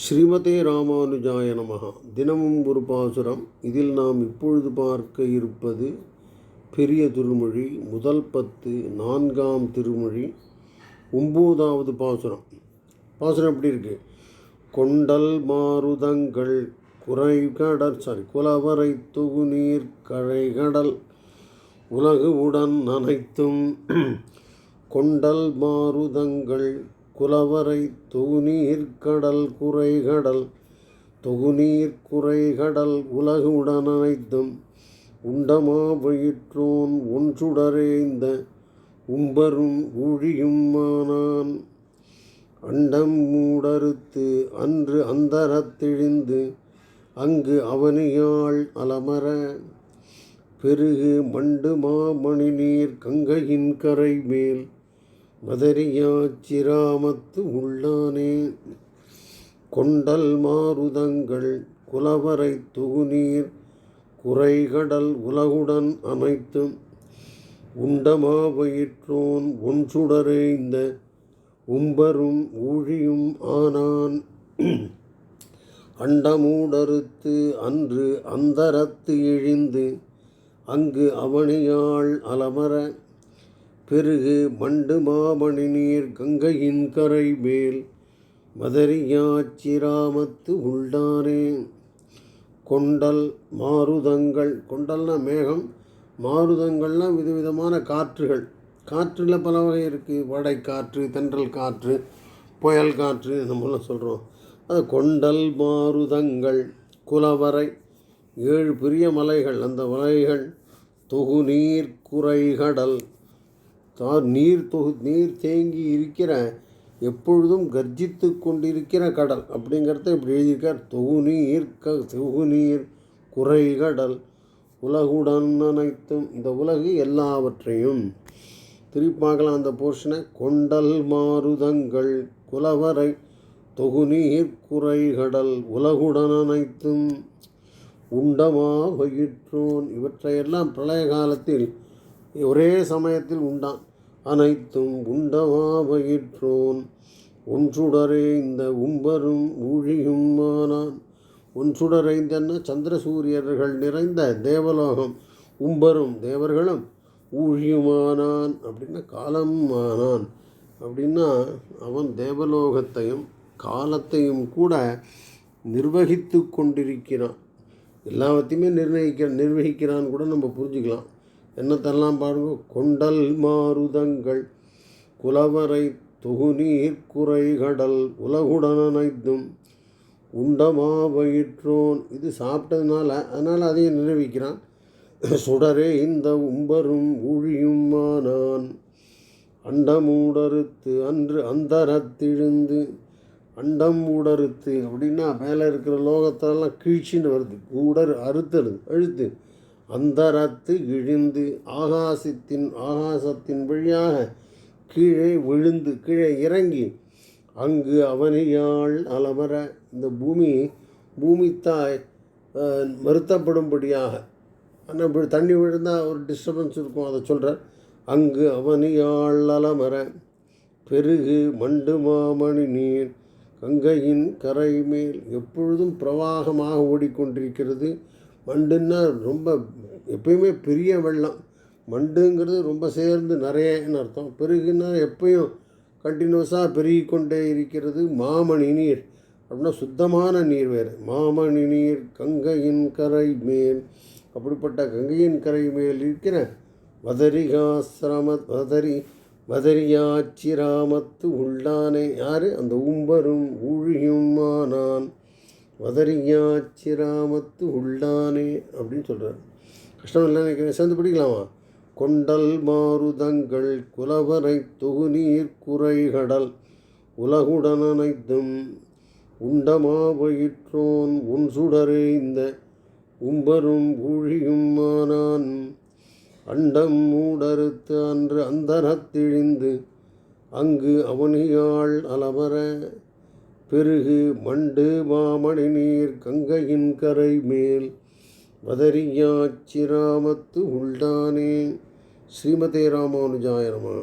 ஸ்ரீமதே ராமானுஜாய நமகா தினமும் ஒரு பாசுரம். இதில் நாம் இப்பொழுது பார்க்க இருப்பது பெரிய திருமொழி முதல் பத்து நான்காம் திருமொழி ஒம்போதாவது பாசுரம். பாசுரம் எப்படி இருக்கு? கொண்டல் மாருதங்கள் குறைகடல் சாரி குலவரை தொகுநீர் கழைகடல் உலகு உடன் அனைத்தும் கொண்டல் மாருதங்கள் குலவரை தொகுநீர் கடல் குறைகடல் தொகுநீர் குறைகடல் உலகுடன் அனைத்தும் உண்டமா வயிற்றோன் ஒன்றுடரேந்த உம்பரும் ஊழியுமானான் அண்டம் மூடறுத்து அன்று அந்தரத்திழிந்து அங்கு அவனியாள் அலமர பெருகு மண்டுமா மணிநீர் கங்கையின் கரை மேல் மதரியாச்சிராமத்து உள்ளானே. கொண்டல் மாருதங்கள் குலவரை துகுநீர் குறைகடல் உலகுடன் அமைத்தும் உண்டமாவயிற்றோன் வயிற்றோன் ஒன்றுடரேந்த உம்பரும் ஊழியும் ஆனான். அண்டமூடறுத்து அன்று அந்தரத்து இழிந்து அங்கு அவனியாள் அலமர பெருகு மண்டு மாமணி நீர் கங்கையின் கரை மேல் மதரியாச்சிராமத்து உள்ளானே கொண்டல் மாருதங்கள் கொண்டல்னா மேகம் மாருதங்கள்னா விதவிதமான காற்றுகள். காற்றில் பல வகை இருக்குது வடை காற்று தென்றல் காற்று புயல் காற்று நம்மளாம் சொல்கிறோம் அது கொண்டல் மாருதங்கள் குலவரை ஏழு பெரிய மலைகள். அந்த மலைகள் தொகுநீர் குறைகடல் தான் நீர் தொகு நீர் தேங்கி இருக்கிற எப்பொழுதும் கர்ஜித்து கொண்டிருக்கிற கடல். அப்படிங்கிறத இப்படி எழுதியிருக்கார். தொகுநீர் க சொகுநீர் குறை கடல். உலகுடன் அனைத்தும் இந்த உலகு எல்லாவற்றையும். திருப்பி பார்க்கலாம் அந்த போர்ஷனை கொண்டல் மாருதங்கள் குலவரை தொகுநீர் குறைகடல் உலகுடன் அனைத்தும் உண்டமா வயிற்றோன் இவற்றையெல்லாம் பிரளய காலத்தில் ஒரே சமயத்தில் உண்டான். அனைத்தும் உண்டமாவயிற்றோன் ஒன்றுடரே இந்த உம்பரும் ஊழியும் ஆனான். ஒன்றுடரைந்தன்னா சந்திர சூரியர்கள் நிறைந்த தேவலோகம். உம்பரும் தேவர்களும் ஊழியுமானான் அப்படின்னா காலம் ஆனான். அப்படின்னா அவன் தேவலோகத்தையும் காலத்தையும் கூட நிர்வகித்து கொண்டிருக்கிறான். எல்லாத்தையுமே நிர்ணயிக்க நிர்வகிக்கிறான்னு கூட நம்ம புரிஞ்சுக்கலாம். என்னத்தெல்லாம் பாருங்க? கொண்டல் மாருதங்கள் குலவரை தொகுநீர் குறைகடல் உலகுடன் உண்டமா வயிற்றோன் இது சாப்பிட்டதுனால அதனால் அதையும் நினைவிக்கிறான் சுடரே இந்த உம்பரும் ஊழியுமானான் அண்டமூடறுத்து அன்று அந்தரத்திழுந்து அண்டம் ஊடறுத்து அப்படின்னா மேலே இருக்கிற லோகத்தெல்லாம் கீழ்ச்சின்னு வருது. ஊடர் அறுத்தது அழுத்து. அந்தரத்து இழிந்து ஆகாசத்தின் ஆகாசத்தின் வழியாக கீழே விழுந்து கீழே இறங்கி அங்கு அவனியாள் அலமர இந்த பூமி பூமித்தாய் வருத்தப்படும்படியாக ஆனால் இப்படி தண்ணி விழுந்தால் ஒரு டிஸ்டர்பன்ஸ் இருக்கும் அதை சொல்கிறார் அங்கு அவனியாள் அலமர பெருகு மண்டு மாமணி நீர் கங்கையின் கரை மேல் எப்பொழுதும் பிரவாகமாக ஓடிக்கொண்டிருக்கிறது. மண்டுன்னா ரொம்ப எப்பயுமே பெரிய வெள்ளம். மண்டுங்கிறது ரொம்ப சேர்ந்து நிறையன்னு அர்த்தம். பெருகுன்னா எப்பயும் கண்டினியூஸாக பெருகி கொண்டே இருக்கிறது மாமணி நீர். அப்படின்னா சுத்தமான நீர் வேறு. மாமணி நீர் கங்கையின் கரை மேல். அப்படிப்பட்ட கங்கையின் கரை மேல் இருக்கிற வதரிகாசிரம வதரி வதரியாச்சிராமத்து உள்ளானே. யார்? அந்த உம்பரும் ஊழியுமானான். வதரியாச்சிராமத்து உள்ளானே அப்படின்னு சொல்கிறார் கஷ்டம் இல்லை நினைக்கிறேன் சேர்ந்து படிக்கலாமா? கொண்டல் மாருதங்கள் குலவரை தொகுநீர் குறைகடல் உலகுடன் அனைத்தும் உண்டமா உன் சுடரே இந்த உம்பரும் ஊழியுமானான் அண்டம் மூடறுத்து அன்று அந்தரத்திழிந்து அங்கு அவனியாள் அலவர பெருகு மண்டு மாமணி நீர் கங்கையின் கரை மேல் வதரியாச்சிராமத்து உள்டானே ஸ்ரீமதே ராமானுஜாயனமா